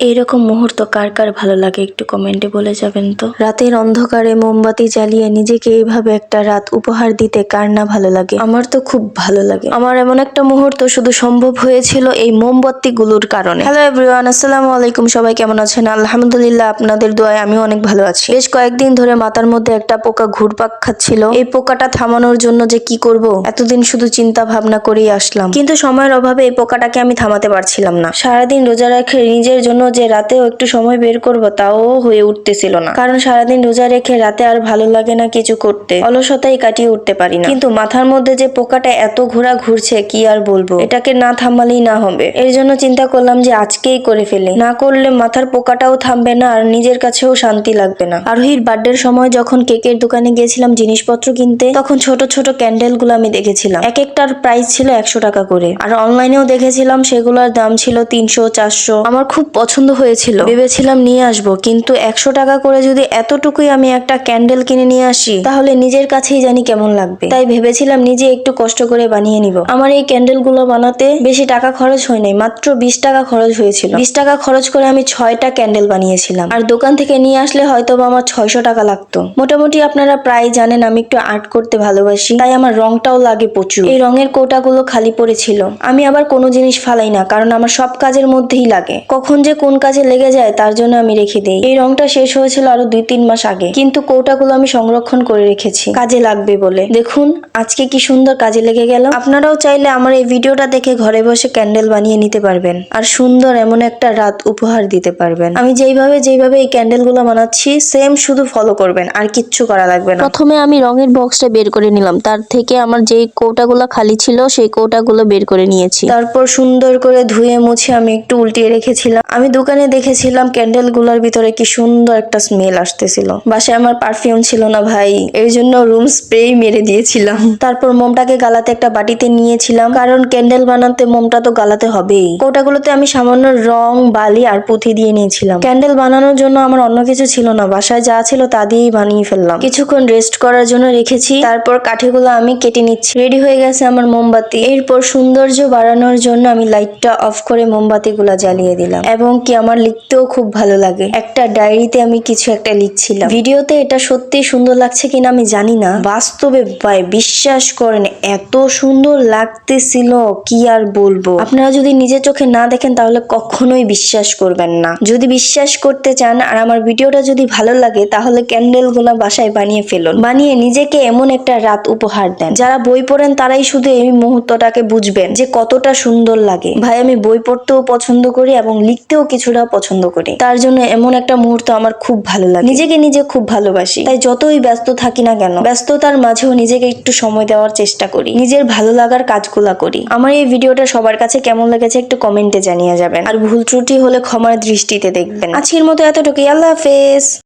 এইরকম মুহূর্ত কার কার ভালো লাগে একটু কমেন্টে বলে যাবেন তো। রাতের অন্ধকারে মোমবাতি জ্বালিয়ে নিজেকে এইভাবে একটা রাত উপহার দিতে কার না ভালো লাগে? আমার তো খুব ভালো লাগে। আমার এমন একটা মুহূর্ত শুধু সম্ভব হয়েছিল এই মোমবাতি গুলোর কারণে। হ্যালো এভরিওয়ান আসসালামু আলাইকুম। সবাই কেমন আছেন? আলহামদুলিল্লাহ আপনাদের দোয়ায় আমি অনেক ভালো আছি। বেশ কয়েকদিন ধরে মাথার মধ্যে একটা পোকা ঘুরপাক খাচ্ছিল। এই পোকাটা থামানোর জন্য যে কি করব? এতদিন শুধু চিন্তা ভাবনা করেই আসলাম। কিন্তু সময়ের অভাবে এই পোকাটাকে আমি থামাতে পারছিলাম না। সারাদিন রোজা রেখে নিজের জন্য যে রাতেও একটু সময় বের করব তাও হয়ে উঠতেছিল না। কারণ সারাদিন রোজা রেখে রাতে আর ভালো লাগে না কিছু করতে। অলসতাই কাটিয়ে উঠতে পারি না। কিন্তু মাথার মধ্যে যে পোকাটা এত ঘোরা ঘুরছে, কি আর বলব? এটাকে না থামালেই না হবে। এর জন্য চিন্তা করলাম যে আজকেই করে ফেলি। না করলে মাথার পোকাটাও থামবে না আর নিজের কাছেও শান্তি লাগবে না। আরোহীর বার্থডের সময় যখন কেকের দোকানে গিয়েছিলাম জিনিসপত্র কিনতে, তখন ছোট ছোট ক্যান্ডেলগুলো আমি দেখেছিলাম। এক একটার প্রাইস ছিল একশো টাকা করে। আর অনলাইনেও দেখেছিলাম সেগুলোর দাম ছিল তিনশো, চারশো। আমার খুব পছন্দ হয়েছিল। ভেবেছিলাম নিয়ে আসব, কিন্তু একশো টাকা করে যদি এতটুকুই আমি একটা ক্যান্ডেল কিনে নিয়ে আসি, তাহলে নিজের কাছেই জানি কেমন লাগবে। তাই ভেবেছিলাম নিজে একটু কষ্ট করে বানিয়ে নিব। আমার এই ক্যান্ডেলগুলো বানাতে বেশি টাকা খরচ হয় নাই, মাত্র বিশ টাকা খরচ হয়েছিল। বিশ টাকা খরচ করে আমি ছয়টা ক্যান্ডেল বানিয়েছিলাম। আর দোকান থেকে নিয়ে আসলে হয়তো আমার ছয়শো টাকা লাগতো। মোটামুটি আপনারা প্রায় জানেন আমি একটু আর্ট করতে ভালোবাসি, তাই আমার রংটাও লাগে প্রচুর। এই রঙের কোটাগুলো খালি পড়েছিল। আমি আবার কোনো জিনিস ফালাই না, কারণ আমার সব কাজের মধ্যেই লাগে। কখন যে কোন কাজে লেগে যায় তার জন্য আমি রেখে দেই। এই রংটা শেষ হয়েছিল আরও দুই তিন মাস আগে। কিন্তু কৌটাগুলো আমি সংরক্ষণ করে রেখেছি। কাজে লাগবে বলে। দেখুন আজকে কি সুন্দর কাজে লেগে গেল। আপনারাও চাইলে আমার এই ভিডিওটা দেখে ঘরে বসে ক্যান্ডেল বানিয়ে নিতে পারবেন। আর সুন্দর এমন একটা রাত উপহার দিতে পারবেন। আমি যেইভাবে যেইভাবে এই ক্যান্ডেলগুলো বানাচ্ছি সেম শুধু ফলো করবেন। আর কিচ্ছু করা লাগবে না। প্রথমে আমি রঙের বক্সটা বের করে নিলাম। তার থেকে আমার যেই কৌটাগুলো খালি ছিল সেই কৌটাগুলো বের করে নিয়েছি। তারপর সুন্দর করে ধুয়ে মুছে আমি একটু উল্টিয়ে রেখেছিলাম। আমি দোকানে দেখেছিলাম ক্যান্ডেলগুলোর ভিতরে কি সুন্দর একটা স্মেল আসতেছিল। বাসায় আমার পারফিউম ছিল না ভাই এর জন্য রুম স্প্রে মেরে দিয়েছিলাম। তারপর মোমটাকে গালাতে একটা বাটিতে নিয়েছিলাম, কারণ ক্যান্ডেল বানাতে মোমটা তো গালাতে হবেই। কৌটাগুলোতে আমি সামান্য রং, বালি আর পুঁথি দিয়ে নিয়েছিলাম। ক্যান্ডেল বানানোর জন্য আমার অন্য কিছু ছিল না, বাসায় যা ছিল তা দিয়েই বানিয়ে ফেললাম। কিছুক্ষণ রেস্ট করার জন্য রেখেছি, তারপর কাঠিগুলো আমি কেটে নিচ্ছি। রেডি হয়ে গেছে আমার মোমবাতি। এরপর সৌন্দর্য বাড়ানোর জন্য আমি লাইটটা অফ করে মোমবাতিগুলো জ্বালিয়ে দিলাম। এবং কি আমার লিখতেও খুব ভালো লাগে। একটা ডায়েরিতে আমি কিছু একটা লিখছিলাম। ভিডিওতে এটা সত্যি সুন্দর লাগছে কিনা আমি জানি না। বাস্তবে ভাই বিশ্বাস করেন, এত সুন্দর লাগতেছিল, কি আর বলব। আপনারা যদি নিজের চোখে না দেখেন, তাহলে কখনোই বিশ্বাস করবেন না। যদি বিশ্বাস করতে চান আর আমার ভিডিওটা যদি ভালো লাগে, তাহলে ক্যান্ডেলগুলা বাসায় বানিয়ে ফেলুন। বানিয়ে নিজেকে এমন একটা রাত উপহার দেন। যারা বই পড়েন, তারাই শুধু এই মুহূর্তটাকে বুঝবেন যে কতটা সুন্দর লাগে। ভাই, আমি বই পড়তেও পছন্দ করি এবং লিখতেও কিছুটা পছন্দ করি। তার জন্য এমন একটা মুহূর্ত আমার খুব ভালো লাগে। নিজেকে নিজে খুব ভালোবাসি। তাই যতই ব্যস্ত থাকি না কেন, ব্যস্ততার মাঝেও নিজেকে একটু সময় দেওয়ার চেষ্টা করি। নিজের ভালো লাগার কাজগুলা করি। আমার এই ভিডিওটা সবার কাছে কেমন লেগেছে একটু কমেন্টে জানিয়ে যাবেন। আর ভুল ত্রুটি হলে ক্ষমার দৃষ্টিতে দেখবেন। আজকের মতো এতটুকুই। আল্লাহ হাফেজ।